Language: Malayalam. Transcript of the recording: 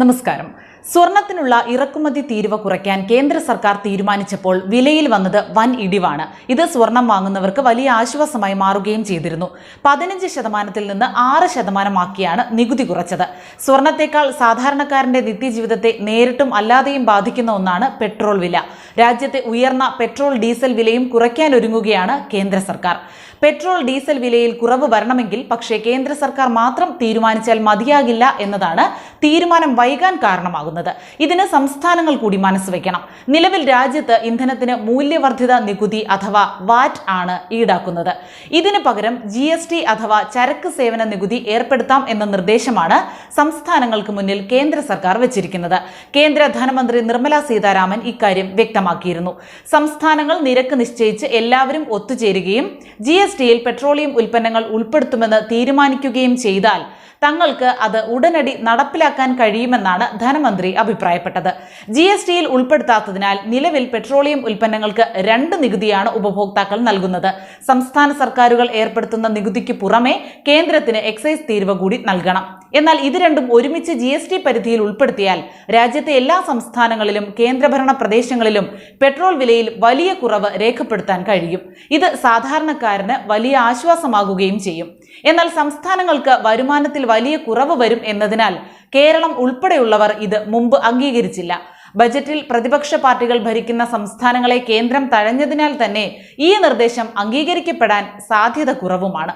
നമസ്കാരം. സ്വർണത്തിനുള്ള ഇറക്കുമതി തീരുവ കുറയ്ക്കാൻ കേന്ദ്ര സർക്കാർ തീരുമാനിച്ചപ്പോൾ വിലയിൽ വന്നത് വൻ ഇടിവാണ്. ഇത് സ്വർണം വാങ്ങുന്നവർക്ക് വലിയ ആശ്വാസമായി മാറുകയും ചെയ്തിരുന്നു. പതിനഞ്ച് ശതമാനത്തിൽ നിന്ന് ആറ് ശതമാനമാക്കിയാണ് നികുതി കുറച്ചത്. സ്വർണത്തേക്കാൾ സാധാരണക്കാരന്റെ നിത്യജീവിതത്തെ നേരിട്ടും അല്ലാതെയും ബാധിക്കുന്ന ഒന്നാണ് പെട്രോൾ വില. രാജ്യത്തെ ഉയർന്ന പെട്രോൾ ഡീസൽ വിലയും കുറയ്ക്കാനൊരുങ്ങുകയാണ് കേന്ദ്ര സർക്കാർ. പെട്രോൾ ഡീസൽ വിലയിൽ കുറവ് വരണമെങ്കിൽ പക്ഷേ കേന്ദ്ര സർക്കാർ മാത്രം തീരുമാനിച്ചാൽ മതിയാകില്ല എന്നതാണ് തീരുമാനം വൈകാൻ കാരണമാകുന്നത്. ഇതിന് സംസ്ഥാനങ്ങൾ കൂടി മനസ്സ് വയ്ക്കണം നിലവിൽ രാജ്യത്ത് ഇന്ധനത്തിന് മൂല്യവർദ്ധിത നികുതി അഥവാ വാറ്റ് ആണ് ഈടാക്കുന്നത്. ഇതിന് പകരം ജി എസ് ടി അഥവാ ചരക്ക് സേവന നികുതി ഏർപ്പെടുത്താം എന്ന നിർദ്ദേശമാണ് സംസ്ഥാനങ്ങൾക്ക് മുന്നിൽ കേന്ദ്ര സർക്കാർ വെച്ചിരിക്കുന്നത്. കേന്ദ്ര ധനമന്ത്രി നിർമ്മല സീതാരാമൻ ഇക്കാര്യം വ്യക്തമാക്കിയിരുന്നു. സംസ്ഥാനങ്ങൾ നിരക്ക് നിശ്ചയിച്ച് എല്ലാവരും ഒത്തുചേരുകയും ജി എസ് ടിയിൽ പെട്രോളിയം ഉൽപ്പന്നങ്ങൾ ഉൾപ്പെടുത്തുമെന്ന് തീരുമാനിക്കുകയും ചെയ്താൽ തങ്ങൾക്ക് അത് ഉടനടി നടപ്പിലാക്കാൻ കഴിയുമെന്നാണ് ധനമന്ത്രി അഭിപ്രായപ്പെട്ടത്. ജി എസ് ടിയിൽ ഉൾപ്പെടുത്താത്തതിനാൽ നിലവിൽ പെട്രോളിയം ഉൽപ്പന്നങ്ങൾക്ക് രണ്ട് നികുതിയാണ് ഉപഭോക്താക്കൾ നൽകുന്നത്. സംസ്ഥാന സർക്കാരുകൾ ഏർപ്പെടുത്തുന്ന നികുതിക്ക് പുറമെ കേന്ദ്രത്തിന് എക്സൈസ് തീരുവ കൂടി നൽകണം. എന്നാൽ ഇത് രണ്ടും ഒരുമിച്ച് ജി എസ് ടി പരിധിയിൽ ഉൾപ്പെടുത്തിയാൽ രാജ്യത്തെ എല്ലാ സംസ്ഥാനങ്ങളിലും കേന്ദ്രഭരണ പ്രദേശങ്ങളിലും പെട്രോൾ വിലയിൽ വലിയ കുറവ് രേഖപ്പെടുത്താൻ കഴിയും. ഇത് സാധാരണക്കാരന് വലിയ ആശ്വാസമാകുകയും ചെയ്യും. എന്നാൽ സംസ്ഥാനങ്ങൾക്ക് വരുമാനത്തിൽ വലിയ കുറവ് വരും എന്നതിനാൽ കേരളം ഉൾപ്പെടെയുള്ളവർ ഇത് മുമ്പ് അംഗീകരിച്ചില്ല. ബജറ്റിൽ പ്രതിപക്ഷ പാർട്ടികൾ ഭരിക്കുന്ന സംസ്ഥാനങ്ങളെ കേന്ദ്രം തഴഞ്ഞതിനാൽ തന്നെ ഈ നിർദ്ദേശം അംഗീകരിക്കപ്പെടാൻ സാധ്യത കുറവുമാണ്.